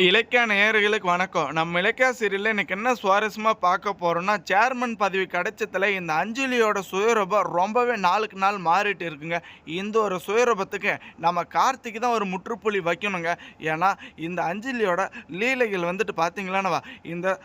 இலக்கிய நேயர்களுக்கு வணக்கம். நம்ம இலக்கிய சீரியலில் இன்னைக்கு என்ன சுவாரஸ்யமாக பார்க்க போகிறோம்னா சேர்மன் பதவி கிடைச்சதில் இந்த அஞ்சலியோட சுயரூபம் ரொம்பவே நாளுக்கு நாள் மாறிட்டு இருக்குங்க. இந்த ஒரு சுயரூபத்துக்கு நம்ம கார்த்திக்கு தான் ஒரு முற்றுப்புள்ளி வைக்கணுங்க. ஏன்னா இந்த அஞ்சலியோட லீலைகள் வந்துட்டு பார்த்தீங்களானவா இந்த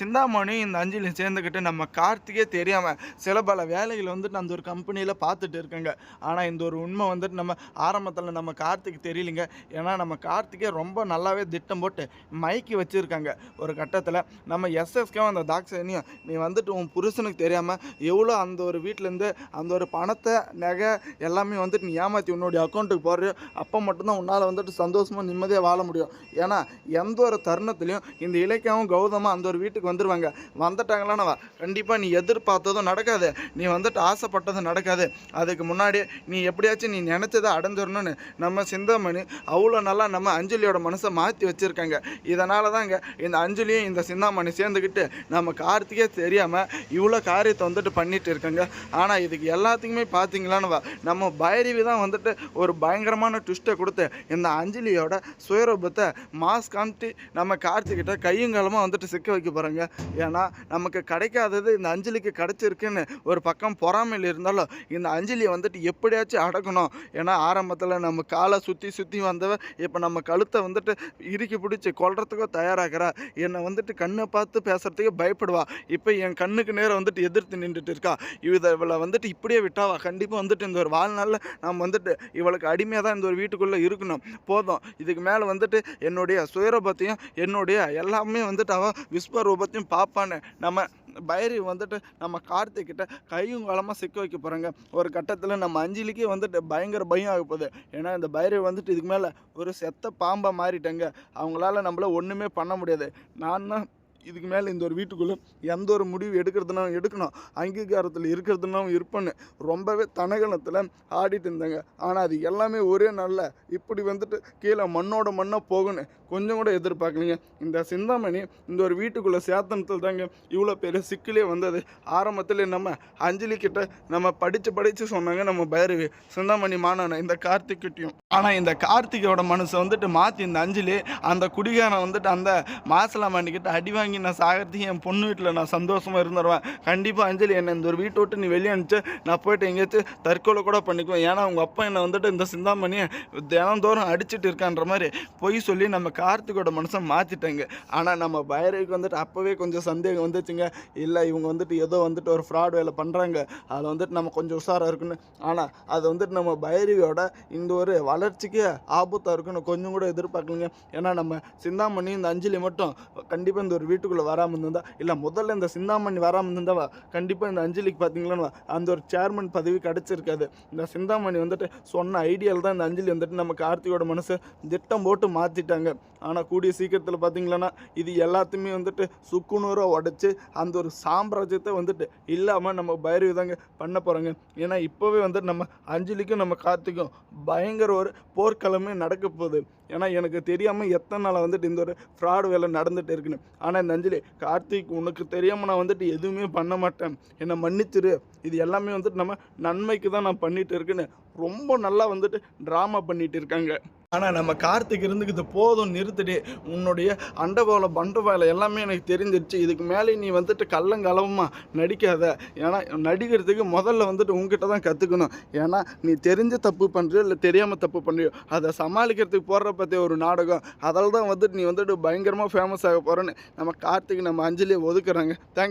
சிந்தாமணி இந்த அஞ்சலி சேர்ந்துக்கிட்டு நம்ம கார்த்திகே தெரியாமல் சில பல வேலைகள் வந்துட்டு அந்த ஒரு கம்பெனியில் பார்த்துட்டு இருக்கேங்க. ஆனால் இந்த ஒரு உண்மை வந்துட்டு நம்ம ஆரம்பத்தில் நம்ம கார்த்திக்கு தெரியலிங்க. ஏன்னா நம்ம கார்த்திகே ரொம்ப நல்லாவே திட்டம் போட்டு மைக்கு வச்சுருக்காங்க. ஒரு கட்டத்தில் நம்ம எஸ்எஸ்கேவும் அந்த தாக்ஷனியும் நீ வந்துட்டு உன் புருஷனுக்கு தெரியாமல் எவ்வளோ அந்த ஒரு வீட்டிலேருந்து அந்த ஒரு பணத்தை நகை எல்லாமே வந்துட்டு நீ ஏமாற்றி உன்னுடைய அக்கௌண்ட்டுக்கு போடுறியோ அப்போ மட்டும்தான் உன்னால் வந்துட்டு சந்தோஷமாக நிம்மதியாக வாழ முடியும். ஏன்னா எந்த ஒரு தருணத்துலையும் இந்த இலக்கியாவும் கௌதமாக அந்த ஒரு வீட்டுக்கு வந்துடுவாங்க வந்துட்டாங்களானவா கண்டிப்பாக நீ எதிர்பார்த்ததும் நடக்காது. நீ வந்துட்டு ஆசைப்பட்டதும் நடக்காது. அதுக்கு முன்னாடி நீ எப்படியாச்சும் நீ நினச்சதை அடைஞ்சிடணும்னு நம்ம சிந்தாமணி அவ்வளோ நல்லா நம்ம அஞ்சலியோட மனசை மாற்றி வச்சுருக்காங்க. இதனால தாங்க இந்த அஞ்சலியும் இந்த சிந்தாமணி சேர்ந்துக்கிட்டு நம்ம கார்த்திகே தெரியாமல் இவ்வளோ காரியத்தை வந்துட்டு பண்ணிட்டு இருக்காங்க. ஆனால் இதுக்கு எல்லாத்துக்குமே பார்த்தீங்களான்னு நம்ம பைரவி தான் வந்துட்டு ஒரு பயங்கரமான ட்விஸ்ட்டை கொடுத்து இந்த அஞ்சலியோட சுயரூபத்தை மாஸ் காமிட்டு நம்ம கார்த்திகிட்ட கையுங்காலமாக வந்துட்டு சிக்க வைக்க போகிறாங்க ஏன்னா நமக்கு கிடைக்காதது இந்த அஞ்சலிக்கு கிடச்சிருக்குன்னு ஒரு பக்கம் பொறாமையில் இருந்தாலும் இந்த அஞ்சலியை வந்துட்டு எப்படியாச்சும் அடக்கணும். ஏன்னா ஆரம்பத்தில் நம்ம காலை சுற்றி சுற்றி வந்தவ இப்போ நம்ம கழுத்தை வந்துட்டு இறுக்கி பிடிச்சி கொல்றதுக்கோ தயாராகிறா? என்னை வந்துட்டு கண்ணை பார்த்து பேசுறதுக்கே பயப்படுவா. இப்போ என் கண்ணுக்கு நேரம் வந்துட்டு எதிர்த்து நின்றுட்டு இருக்கா. இதை இவளை வந்துட்டு இப்படியே விட்டாவா கண்டிப்பாக வந்துட்டு இந்த ஒரு வாழ்நாளில் நம்ம வந்துட்டு இவளுக்கு அடிமையாக தான் இந்த ஒரு வீட்டுக்குள்ளே இருக்கணும். போதும். இதுக்கு மேலே வந்துட்டு என்னுடைய சுயரூபத்தையும் என்னுடைய எல்லாமே வந்துட்டு அவள் விஸ்வரூபத்தையும் பார்ப்பான்னு நம்ம பைரி வந்துட்டு நம்ம கார்த்திக்கிட்ட கையும் காலமாக சிக்க வைக்க போகிறாங்க ஒரு கட்டத்தில் நம்ம அஞ்சலிக்கே வந்துட்டு பயங்கர பயம் ஆக போகுது. ஏன்னா இந்த பைரி வந்துட்டு இதுக்கு மேலே ஒரு செத்த பாம்பாக மாறிட்டேங்க. அவங்களால நம்மள ஒன்றுமே பண்ண முடியாது. நான் தான் இதுக்கு மேலே இந்த ஒரு வீட்டுக்குள்ளே எந்த ஒரு முடிவு எடுக்கிறதுனாலும் எடுக்கணும். அங்கீகாரத்தில் இருக்கிறதுனாலும் இருப்பேன்னு ரொம்பவே தனகணத்தில் ஆடிட்டு இருந்தாங்க. ஆனால் அது எல்லாமே ஒரே நாளில் இப்படி வந்துட்டு கீழே மண்ணோட மண்ணாக போகணும் கொஞ்சம் கூட எதிர்பார்க்கலைங்க. இந்த சிந்தாமணி இந்த ஒரு வீட்டுக்குள்ளே சேத்தனத்தில் தாங்க இவ்வளோ பெரிய சிக்கலே வந்தது. ஆரம்பத்தில் நம்ம அஞ்சலி கிட்ட நம்ம படித்து படித்து சொன்னாங்க நம்ம பைரவி. சிந்தாமணி மாணவனை இந்த கார்த்திக்கிட்டையும். ஆனால் இந்த கார்த்திகோட மனசை வந்துட்டு மாற்றி இந்த அஞ்சலி அந்த குடிகாரன் வந்துட்டு அந்த மாசலாமணி கிட்ட அடி வாங்கி நான் சாகிறதுக்கு என் பொண்ணு வீட்டில் நான் சந்தோஷமாக இருந்துடுவேன் கண்டிப்பாக அஞ்சலி என்னை இந்த ஒரு வீட்டை விட்டு நீ வெளியே அனுப்பிச்சு நான் போயிட்டு எங்கேயாச்சும் தற்கொலை கூட பண்ணிக்குவேன். ஏன்னா உங்கள் அப்பா என்னை வந்துட்டு இந்த சிந்தாமணியை தினந்தோறும் அடிச்சிட்டு இருக்கான்ற மாதிரி பொய் சொல்லி நம்ம கார்த்திகோட மனசை மாற்றிட்டாங்க ஆனால் நம்ம பைரவிக்கு வந்துட்டு அப்போவே கொஞ்சம் சந்தேகம் வந்துச்சுங்க. இல்லை இவங்க வந்துட்டு ஏதோ வந்துட்டு ஒரு ஃப்ராட் வேலை பண்ணுறாங்க அதில் வந்துட்டு நம்ம கொஞ்சம் உஷாராக இருக்குன்னு ஆனால் அது வந்துட்டு நம்ம பைரவியோட இந்த ஒரு வளர்ச்சிக்கு ஆபத்தாக இருக்குன்னு கொஞ்சம் கூட எதிர்பார்க்கலங்க. ஏன்னா நம்ம சிந்தாமணி இந்த அஞ்சலி மட்டும் கண்டிப்பாக இந்த ஒரு வீட்டு வீட்டுக்குள்ளே வராமல் இருந்திருந்தா இல்லை முதல்ல இந்த சிந்தாமணி வராமல் இருந்தாவா கண்டிப்பாக இந்த அஞ்சலிக்கு பார்த்தீங்களா அந்த ஒரு சேர்மன் பதவி கிடச்சிருக்காது. இந்த சிந்தாமணி வந்துட்டு சொன்ன ஐடியாவில் தான் இந்த அஞ்சலி வந்துட்டு நம்ம கார்த்திகோட மனசை திட்டம் போட்டு மாற்றிட்டாங்க ஆனால் கூடிய சீக்கிரத்தில் பார்த்தீங்களன்னா இது எல்லாத்தையுமே வந்துட்டு சுக்குநூறாக உடச்சி அந்த ஒரு சாம்ராஜ்யத்தை வந்துட்டு இல்லாமல் நம்ம பைரவி தாங்க பண்ண போகிறாங்க ஏன்னா இப்போவே வந்துட்டு நம்ம அஞ்சலிக்கும் நம்ம கார்த்திக்கும் பயங்கர ஒரு போர்க்களமே நடக்க போகுது. ஏன்னா எனக்கு தெரியாமல் எத்தனை நாளாக வந்துட்டு இந்த ஒரு ஃப்ராடு வேலை நடந்துகிட்டு இருக்குன்னு. ஆனால் இந்த அஞ்சலி கார்த்திக் உனக்கு தெரியாமல் நான் வந்துட்டு எதுவுமே பண்ண மாட்டேன். என்னை மன்னிச்சிரு. இது எல்லாமே வந்துட்டு நம்ம நன்மைக்கு தான் நான் பண்ணிகிட்டு இருக்குன்னு ரொம்ப நல்லா வந்துட்டு ட்ராமா பண்ணிகிட்டு இருக்காங்க. ஆனால் நம்ம கார்த்திக் இருந்துக்கிது போதும் நிறுத்திட்டு உன்னுடைய அண்டகோல பண்டவாயில் எல்லாமே எனக்கு தெரிஞ்சிருச்சு. இதுக்கு மேலே நீ வந்துட்டு கள்ளங்கலவமாக நடிக்காத. ஏன்னா நடிக்கிறதுக்கு முதல்ல வந்துட்டு உங்ககிட்ட தான் கற்றுக்கணும் ஏன்னா நீ தெரிஞ்ச தப்பு பண்ணுறியோ இல்லை தெரியாமல் தப்பு பண்ணுறியோ அதை சமாளிக்கிறதுக்கு போடுற பற்றி ஒரு நாடகம். அதால் தான் வந்துட்டு நீ வந்துட்டு பயங்கரமாக ஃபேமஸ் ஆக போகிறேன்னு நம்ம கார்த்திக் நம்ம அஞ்சலியை ஒதுக்குறாங்க. தேங்க்